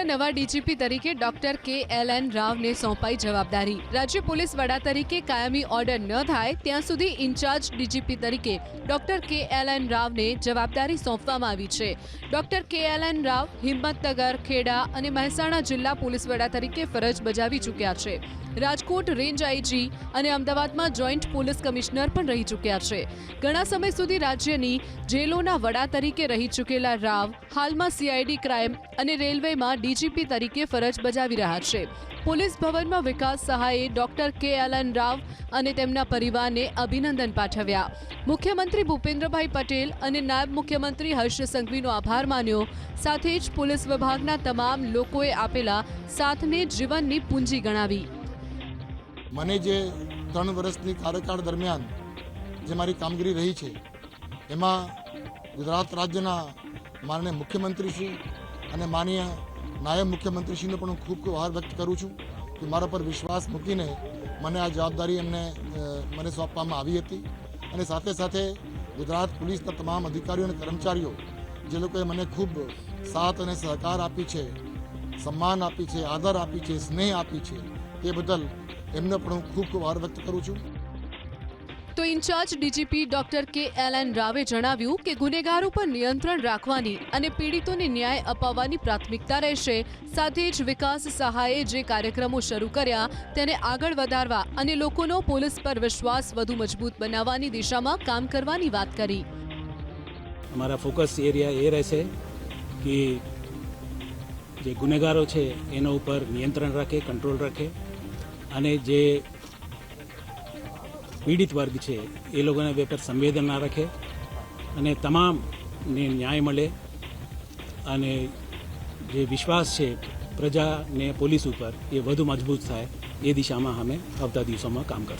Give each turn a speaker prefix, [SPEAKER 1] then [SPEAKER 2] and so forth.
[SPEAKER 1] રાજ્યના નવા ડીજીપી તરીકે ડોક્ટર કે એલ એન રાવને સોંપાઈ જવાબદારી. રાજ્ય પોલીસ વડા તરીકે કાયમી ઓર્ડર ન થાય ત્યાં સુધી ઇન્ચાર્જ ડીજીપી તરીકે ડોક્ટર કે એલ એન રાવને જવાબદારી સોંપવામાં આવી છે. Doctor K L N Rao Himmatnagar, Kheda અને મહેસાણા જિલ્લા પોલીસ વડા તરીકે ફરજ બજાવી ચૂક્યા છે. રાજકોટ રેન્જ આઈજી અને અમદાવાદમાં જોઈન્ટ પોલીસ કમિશનર પણ રહી ચૂક્યા છે. ઘણા સમય સુધી રાજ્યની જેલોના વડા તરીકે રહી ચૂકેલા રાવ હાલમાં સીઆઈડી ક્રાઇમ અને રેલવેમાં ડીજીપી તરીકે ફરજ બજાવી રહ્યા છે. પોલીસ ભવનમાં Vikas સહાયે doctor K L N Rao અને તેમના પરિવારને અભિનંદન પાઠવ્યા. મુખ્યમંત્રી ભૂપેન્દ્રભાઈ પટેલ અને નાયબ મુખ્યમંત્રી હર્ષ સંઘવીનો આભાર માન્યો. સાથે જ પોલીસ વિભાગના તમામ લોકોએ આપેલા સાથને જીવનની પૂંજી ગણાવી.
[SPEAKER 2] મને જે ત્રણ વર્ષની કાર્યકાળ દરમિયાન જે મારી કામગીરી રહી છે, એમાં ગુજરાત રાજ્યના માનનીય મુખ્યમંત્રીશ્રી અને માનનીય નાયબ મુખ્યમંત્રીશ્રીને પણ હું ખૂબ ખૂબ આભાર વ્યક્ત કરું છું કે મારા પર વિશ્વાસ મૂકીને મને આ જવાબદારી એમને મને સોંપવામાં આવી હતી. અને સાથે સાથે ગુજરાત પોલીસના તમામ અધિકારીઓ અને કર્મચારીઓ, જે લોકોએ મને ખૂબ સાથ અને સહકાર આપી છે, સન્માન આપી છે, આદર આપી છે, સ્નેહ આપી છે, તે બદલ એમને પણ હું ખૂબ ખૂબ આભાર વ્યક્ત કરું છું.
[SPEAKER 1] તો incharge DGP doctor K L N રાવે જણાવ્યું કે ગુનેગારો પર નિયંત્રણ રાખવાની અને પીડિતોને ન્યાય અપાવવાની પ્રાથમિકતા રહેશે. સાથે જ વિકાસ સહાયે જે કાર્યક્રમો શરૂ કર્યા તેને આગળ વધારવા અને લોકોનો પોલીસ પર વિશ્વાસ વધુ મજબૂત બનાવવાની દિશામાં કામ કરવાની વાત કરી.
[SPEAKER 3] અમારા ફોકસ એરિયા એ રહેશે કે જે ગુનેગારો છે, એના ઉપર નિયંત્રણ રાખે, કંટ્રોલ રાખે અને જે પીડિત વર્ગ છે, એ લોકોને બે પર સંવેદના રાખે અને તમામને ન્યાય મળે અને જે વિશ્વાસ છે પ્રજાને પોલીસ ઉપર એ વધુ મજબૂત થાય, એ દિશામાં અમે આવતા દિવસોમાં કામ કરશું.